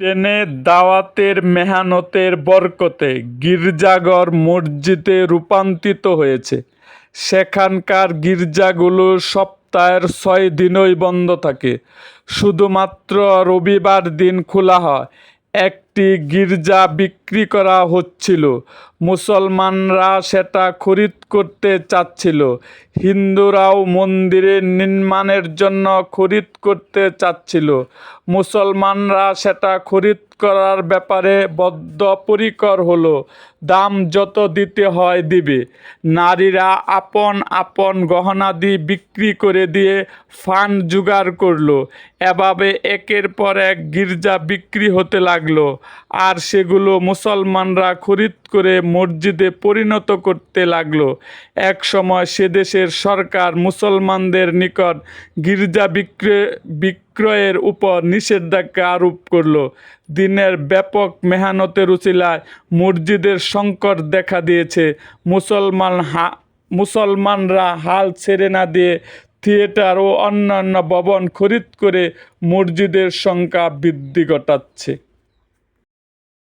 স্পেনে দাওয়াতের মেহনতের বরকতে গির্জাঘর মসজিদে রূপান্তরিত হয়েছে। সেখানকার গির্জাগুলো সপ্তাহের ছয় দিনই বন্ধ থাকে। শুধুমাত্র রবিবার দিন খোলা হয়। একটি গির্জা বিক্রি করা হচ্ছিল। মুসলমানরা সেটা খরিদ করতে চাচ্ছিল। হিন্দুরাও মন্দিরের নির্মাণের জন্য খরিদ করতে চাচ্ছিল। মুসলমানরা সেটা খরিদ করার ব্যাপারে বদ্ধপরিকর হল, দাম যত দিতে হয় দিবে। নারীরা আপন আপন গহনাদি বিক্রি করে দিয়ে ফান্ড জোগাড় করল। এভাবে একের পর এক গির্জা বিক্রি হতে লাগল। আর সেগুলো মুসলমানরা খরিদ করে মসজিদে পরিণত করতে লাগল। এক সময় সে দেশের সরকার মুসলমানদের নিকট গির্জা বিক্রয় বিক্রয়ের উপর নিষেধাজ্ঞা আরোপ করল। দিনের ব্যাপক মেহানতের উচিলায় মসজিদের সংকট দেখা দিয়েছে। মুসলমান হা, মুসলমানরা হাল ছেড়ে না দিয়ে থিয়েটার ও অন্যান্য ভবন খরিদ করে মসজিদের সংখ্যা বৃদ্ধি ঘটাচ্ছে।